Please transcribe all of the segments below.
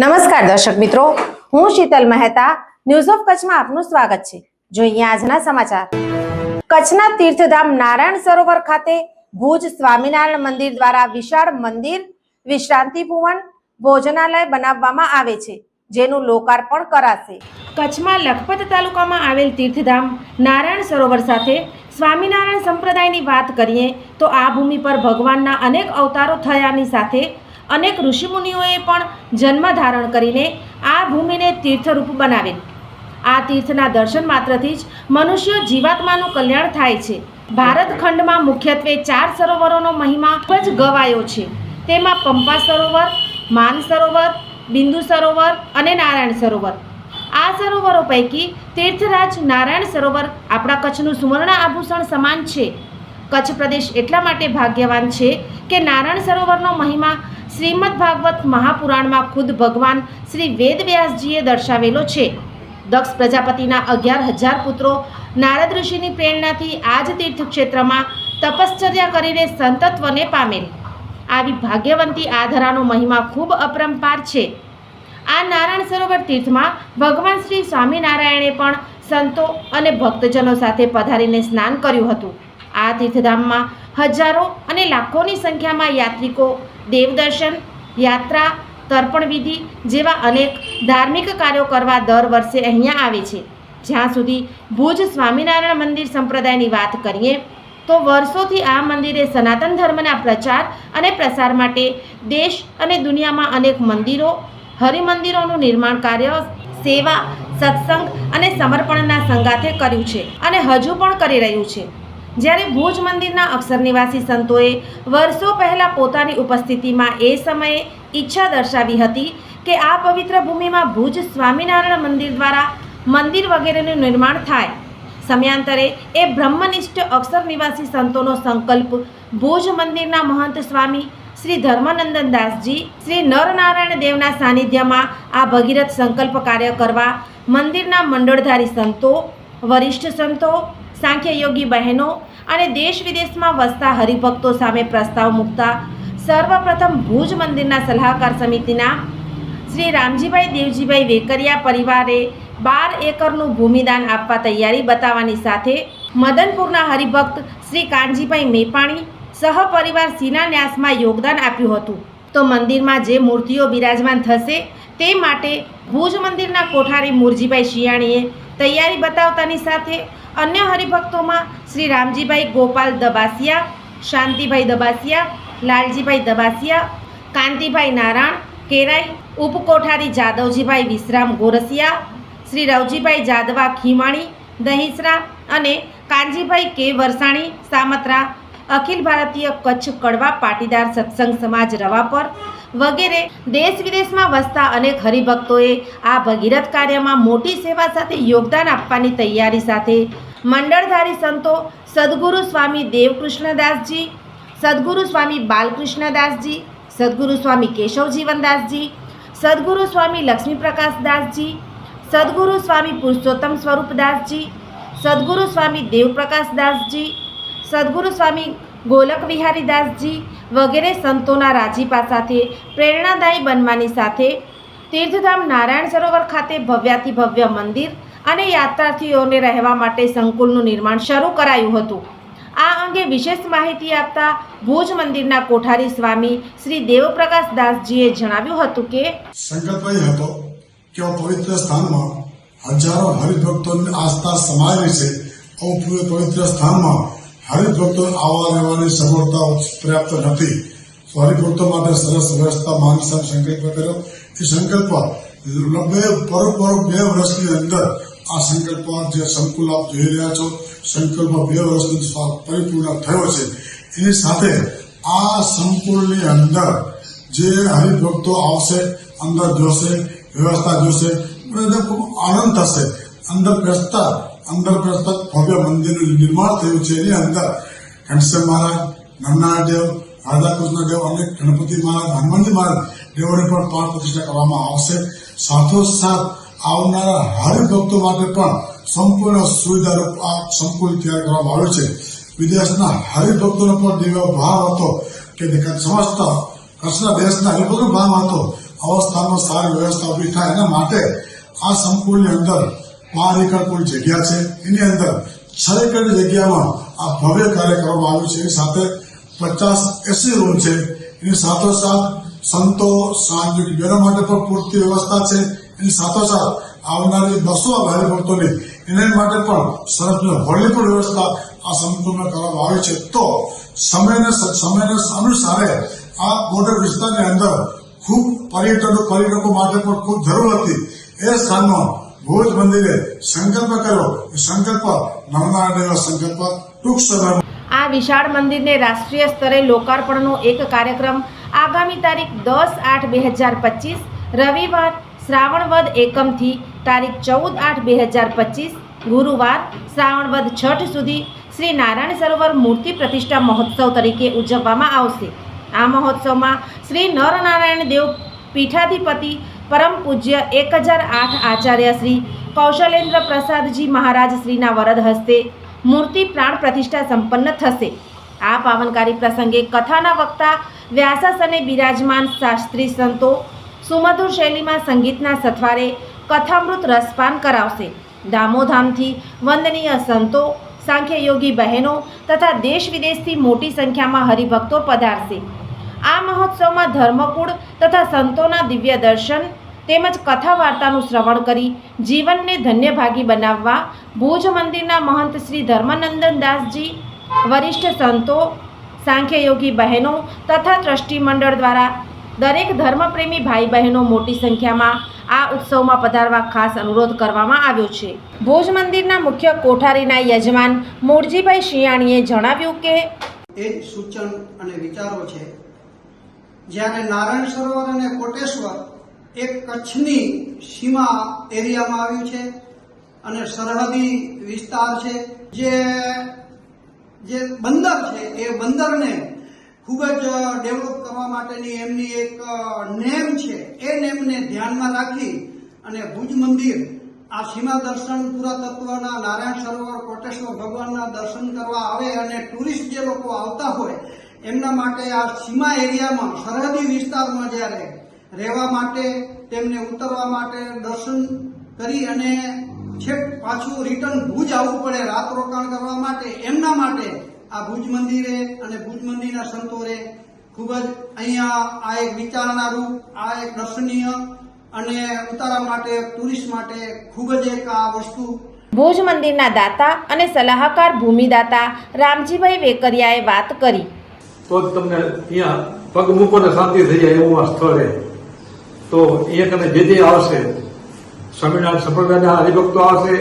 નમસ્કાર દર્શક મિત્રો. હું શીતલ મહેતા. ન્યૂઝ ઓફ કચ્છમાં આપનું સ્વાગત છે. જોઈએ આજના સમાચાર. કચ્છના તીર્થધામ નારાયણ સરોવર ખાતે ભુજ સ્વામિનારાયણ મંદિર દ્વારા વિશાળ મંદિર વિશ્રાંતિ ભુવન ભોજનાલય બનાવવામાં આવે છે, જેનું લોકાર્પણ કરાશે. કચ્છમાં લખપત તાલુકામાં આવેલ તીર્થધામ નારાયણ સરોવર સાથે સ્વામિનારાયણ સંપ્રદાયની વાત કરીએ તો આ ભૂમિ પર ભગવાનના અનેક અવતારો થયાની સાથે અનેક ઋષિમુનિઓએ પણ જન્મ ધારણ કરીને આ ભૂમિને તીર્થરૂપ બનાવેલ આ તીર્થના દર્શન માત્રથી જ મનુષ્ય જીવાત્માનું કલ્યાણ થાય છે. ભારત ખંડમાં મુખ્યત્વે ચાર સરોવરોનો મહિમા ખૂબ જ ગવાયો છે. તેમાં પંપા સરોવર, માન સરોવર, બિંદુ સરોવર અને નારાયણ સરોવર. આ સરોવરો પૈકી તીર્થરાજ નારાયણ સરોવર આપણા કચ્છનું સુવર્ણ આભૂષણ સમાન છે. કચ્છ પ્રદેશ એટલા માટે ભાગ્યવાન છે કે નારાયણ સરોવરનો મહિમા શ્રીમદ ભાગવત મહાપુરાણમાં ખુદ ભગવાન શ્રી વેદવ્યાસજીએ દર્શાવેલો છે. દક્ષ પ્રજાપતિના અગિયાર હજાર પુત્રો નારદ ઋષિની પ્રેરણાથી આ જ તીર્થક્ષેત્રમાં તપશ્ચર્યા કરીને સંતત્વને પામેલ. આવી ભાગ્યવંતી આ ધરાનો મહિમા ખૂબ અપરંપાર છે. આ નારાયણ સરોવર તીર્થમાં ભગવાન શ્રી સ્વામિનારાયણે પણ સંતો અને ભક્તજનો સાથે પધારીને સ્નાન કર્યું હતું. આ તીર્થધામમાં હજારો અને લાખોની સંખ્યામાં યાત્રિકો દેવદર્શન, યાત્રા, તર્પણ વિધિ જેવા અનેક ધાર્મિક કાર્યો કરવા દર વર્ષે અહીંયા આવે છે. જ્યાં સુધી ભુજ સ્વામિનારાયણ મંદિર સંપ્રદાયની વાત કરીએ, તો વર્ષોથી આ મંદિરે સનાતન ધર્મના પ્રચાર અને પ્રસાર માટે દેશ અને દુનિયામાં અનેક મંદિરો, હરિમંદિરોનું નિર્માણ કાર્ય, સેવા, સત્સંગ અને સમર્પણના સંગાથે કર્યું છે અને હજુ પણ કરી રહ્યું છે. જ્યારે ભુજ મંદિરના અક્ષર નિવાસી સંતોએ વર્ષો પહેલાં પોતાની ઉપસ્થિતિમાં એ સમયે ઈચ્છા દર્શાવી હતી કે આ પવિત્ર ભૂમિમાં ભુજ સ્વામિનારાયણ મંદિર દ્વારા મંદિર વગેરેનું નિર્માણ થાય. સમયાંતરે એ બ્રહ્મનિષ્ઠ અક્ષર નિવાસી સંતોનો સંકલ્પ ભુજ મંદિરના મહંત સ્વામી શ્રી ધર્માનંદન દાસજી, શ્રી નરનારાયણ દેવના સાનિધ્યમાં આ ભગીરથ સંકલ્પ કાર્ય કરવા મંદિરના મંડળધારી સંતો, વરિષ્ઠ સંતો સાંખ્યયોગી બહેનો અને દેશ વિદેશમાં વસતા હરિભક્તો સામે પ્રસ્તાવ મૂકતા સર્વપ્રથમ ભુજ મંદિરના સલાહકાર સમિતિના શ્રી રામજીભાઈ દેવજીભાઈ વેકરિયા પરિવારે બાર એકરનું ભૂમિદાન આપવા તૈયારી બતાવવાની સાથે મદનપુરના હરિભક્ત શ્રી કાનજીભાઈ મેપાણી સહપરિવાર શિલાન્યાસમાં યોગદાન આપ્યું હતું. તો મંદિરમાં જે મૂર્તિઓ બિરાજમાન થશે તે માટે ભુજ મંદિરના કોઠારી મુરજીભાઈ શિયાણીએ તૈયારી બતાવતાની સાથે અન્ય હરિભક્તોમાં શ્રી રામજીભાઈ ગોપાલ દબાસિયા, શાંતિભાઈ દબાસિયા, લાલજીભાઈ દબાસિયા, કાંતિભાઈ નારાયણ, કેરાઈ ઉપકોઠારી જાદવજીભાઈ વિશ્રામ ગોરસિયા, શ્રી રવજીભાઈ જાદવા ખીમાણી, દહીસરા અને કાનજીભાઈ કે વરસાણી, સામત્રા, અખિલ ભારતીય કચ્છ કડવા પાટીદાર સત્સંગ સમાજ રવાપર વગેરે દેશ વિદેશમાં વસતા અનેક હરિભક્તોએ આ ભગીરથ કાર્યમાં મોટી સેવા સાથે યોગદાન આપવાની તૈયારી સાથે મંડળધારી સંતો સદગુરુ સ્વામી દેવકૃષ્ણદાસજી, સદગુરુ સ્વામી બાલકૃષ્ણદાસજી, સદગુરુ સ્વામી કેશવજીવનદાસજી, સદગુરુ સ્વામી લક્ષ્મીપ્રકાશદાસજી, સદગુરુ સ્વામી પુરુષોત્તમ સ્વરૂપદાસજી, સદગુરુ સ્વામી દેવપ્રકાશદાસજી, સદગુરુ સ્વામી ગોલક વિહારીદાસજી વગેરે સંતોના રાજીપા સાથે પ્રેરણાદાયી બનવાની સાથે તીર્થધામ નારાયણ સરોવર ખાતે ભવ્યાથી ભવ્ય મંદિર અને યાત્રાર્થીઓને રહેવા માટે સંકુલનું નિર્માણ શરૂ કરાયું હતું. આ અંગે વિશેષ માહિતી આપતા ભુજ મંદિરના કોઠારી સ્વામી શ્રી દેવપ્રકાશ દાસજીએ જણાવ્યું હતું કે સંકલ્પ એ હતો કે પવિત્ર સ્થાનમાં હજારો હરિભક્તોની આસ્થા સમાયેલી છે. આવું પવિત્ર સ્થાનમાં હરિભક્તો આવવા રહેવાની સગવડતા પર્યાપ્ત નથી. હરિભક્તો માટે સરસ વ્યવસ્થા માનસાહેબ સંકલ્પ કર્યો. એ સંકલ્પ બે પરોપરો બે વર્ષની અંદર આ સંકલ્પ જે સંકુલ આપ જોઈ રહ્યા છો. સંકલ્પ બે વર્ષની પરિપૂર્ણ થયો છે. એની સાથે આ સંકુલની અંદર જે હરિભક્તો આવશે, અંદર જોશે, વ્યવસ્થા જોશે અને ખૂબ આનંદ થશે. અંદર બેસતા અંદર બેસતા ભવ્ય મંદિરનું નિર્માણ થયું છે. એની અંદર ઘનશ્યામ મહારાજ, નરનારાયણ દેવ, રાધાકૃષ્ણ દેવ અને ગણપતિ મહારાજ, હનુમાનજી મહારાજ દેવોને પણ પ્રાણ પ્રતિષ્ઠા કરવામાં આવશે. સાથોસાથ આવનારા હરિભક્તો માટે પણ સંપૂર્ણ સુવિધારૂપ આ સંકુલ તૈયાર કરવામાં આવ્યું છે. વિદેશના હરિભક્તોનો પણ દિવ્ય ભાવ હતો કે સમસ્ત કચ્છના દેશના હરિભક્તનો ભાવ હતો. આવા સ્થાનમાં સારી વ્યવસ્થા ઊભી થાય એના માટે આ સંકુલની અંદર બાર એકર કુલ જગ્યા છે. એની અંદર છ એકર જગ્યામાં આ ભવ્ય કાર્ય કરવામાં આવ્યું છે. એની સાથે પચાસ એસી રૂમ છે. એની સાથોસાથ સંતો, સાંજુકી બહેનો માટે પણ પૂરતી વ્યવસ્થા છે. એની સાથોસાથ આવનારી બસો હરિભક્તોની એને માટે પણ સરસ હોળની પણ વ્યવસ્થા આ સંપૂર્ણ કરવામાં આવી છે. તો સમયને સમયને અનુસારે આ બોર્ડર વિસ્તારની અંદર ખૂબ પર્યટકો પર્યટકો માટે પણ ખૂબ જરૂર હતી. એ સ્થાનમાં ભુજ મંદિરે સંકલ્પ કર્યો. સંકલ્પ નવનારાયણ સંકલ્પ ટૂંક સમયમાં આ વિશાળ મંદિરને રાષ્ટ્રીય સ્તરે લોકાર્પણનો એક કાર્યક્રમ આગામી તારીખ દસ આઠ બે હજાર પચીસ રવિવાર શ્રાવણ વદ એકમથી તારીખ ચૌદ આઠ બે હજાર પચીસ, ગુરુવાર શ્રાવણ વદ છઠ સુધી શ્રી નારાયણ સરોવર મૂર્તિ પ્રતિષ્ઠા મહોત્સવ તરીકે ઉજવવામાં આવશે. આ મહોત્સવમાં શ્રી નરનારાયણ દેવ પીઠાધિપતિ પરમ પૂજ્ય એક હજાર આઠ આચાર્ય શ્રી કૌશલેન્દ્ર પ્રસાદજી મહારાજ શ્રીના વરદ હસ્તે મૂર્તિ પ્રાણ પ્રતિષ્ઠા સંપન્ન થશે. આ પાવનકારી પ્રસંગે કથાના વક્તા વ્યાસાસને બિરાજમાન શાસ્ત્રી સંતો સુમધુર શૈલીમાં સંગીતના સથવારે કથામૃત રસપાન કરાવશે. ધામોધામથી વંદનીય સંતો, સાંખ્યયોગી બહેનો તથા દેશ વિદેશથી મોટી સંખ્યામાં હરિભક્તો પધારશે. આ મહોત્સવમાં ધર્મકુળ તથા સંતોના દિવ્ય દર્શન તેમજ કથા વાર્તાનું શ્રવણ કરી જીવનને ધન્યભાગી બનાવવા ભુજ મંદિરના મહંત શ્રી ધર્માનંદન દાસજી, વરિષ્ઠ સંતો, સાંખ્યયોગી બહેનો તથા ટ્રસ્ટી મંડળ દ્વારા દરેક ધર્મપ્રેમી ભાઈ બહેનો મોટી સંખ્યામાં આ ઉત્સવમાં પધારવા ખાસ અનુરોધ કરવામાં આવ્યો છે. ભોજ મંદિરના મુખ્ય કોઠારીના યજમાન મોરજીભાઈ શિયાણીએ જણાવ્યું કે એ સૂચન અને વિચારો છે. જ્યારે નારાયણ સરોવર અને કોટેશ્વર એક કચ્છની સીમા એરિયામાં આવ્યું છે અને સરહદી વિસ્તાર છે, જે જે બંદર છે, એ બંદરને ખૂબ જ ડેવલપ કરવા માટેની એમની એક નેમ છે. એ નેમને ધ્યાનમાં રાખી અને ભુજ મંદિર આ સીમા દર્શન પુરાતત્વના નારાયણ સરોવર, કોટેશ્વર ભગવાનના દર્શન કરવા આવે અને ટુરિસ્ટ જે લોકો આવતા હોય, એમના માટે આ સીમા એરિયામાં, સરહદી વિસ્તારમાં જ્યારે રહેવા માટે, તેમને ઉતરવા માટે દર્શન કરી અને છેક પાછું રિટર્ન ભુજ આવવું પડે, રાત રોકાણ કરવા માટે, એમના માટે આ ભુજ મંદિરે અને ભુજ મંદિરના સંતોએ ખૂબ જ અહીંયા આ એક વિચારણારૂપ આ એક દર્શનીય અને ઉતારા માટે ટુરિસ્ટ માટે ખૂબ જ એક આ વસ્તુ. ભુજ મંદિરના દાતા અને સલાહકાર ભૂમિદાતા રામજીભાઈ વેકરિયાએ વાત કરી. તો જ તમને અહીંયા પગ મૂકો ને શાંતિ થઈ જાય એવું આ સ્થળ. છે તો અહીંયા તમે જે જે આવશે સ્વામિનારાયણ સંપ્રદાયના હરિભક્તો આવશે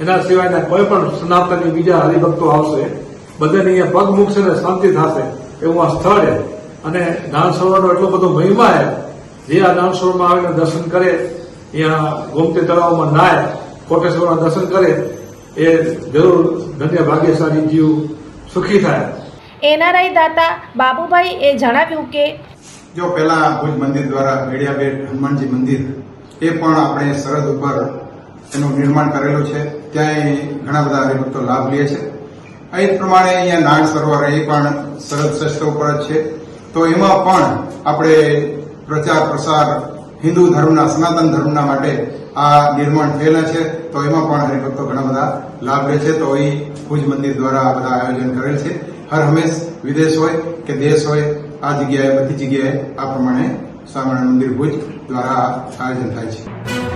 એના સિવાયના કોઈ પણ સનાતનની બીજા હરિભક્તો આવશે બધાને અહીંયા પગ મૂકશે ને શાંતિ થશે એવું આ સ્થળ છે. અને દાન સરોવરનો એટલો બધો મહિમા છે. જે આ દાન સરોવરમાં આવીને દર્શન કરે અહીંયા ગોમતી તળાવમાં નાય કોટેશ્વરના દર્શન કરે એ જરૂર ધન્ય ભાગ્યશાળી જીવ સુખી થાય. એનઆરઆઈ દાતા બાબુભાઈ એ જણાવ્યું કે જો પહેલા ભુજ મંદિર દ્વારા ભેડિયાબેટ હનુમાનજી મંદિર એ પણ આપણે સરહદ ઉપર એનું નિર્માણ કરેલું છે. ત્યાં ઘણા બધા હરિભક્તો લાભ લે છે. એ પ્રમાણે અહીંયા નાગ સરોવર એ પણ સરહદ શ્રેષ્ઠ ઉપર જ છે. તો એમાં પણ આપણે પ્રચાર, પ્રસાર હિન્દુ ધર્મના, સનાતન ધર્મના માટે આ નિર્માણ થયેલા છે. તો એમાં પણ હરિભક્તો ઘણા બધા લાભ લે છે. તો એ ભુજ મંદિર દ્વારા આ બધા આયોજન કરેલ છે. હર હંમેશ વિદેશ હોય કે દેશ હોય, આ જગ્યાએ, બધી જગ્યાએ આ પ્રમાણે સ્વામિનારાયણ મંદિર ભુજ દ્વારા આયોજન થાય છે.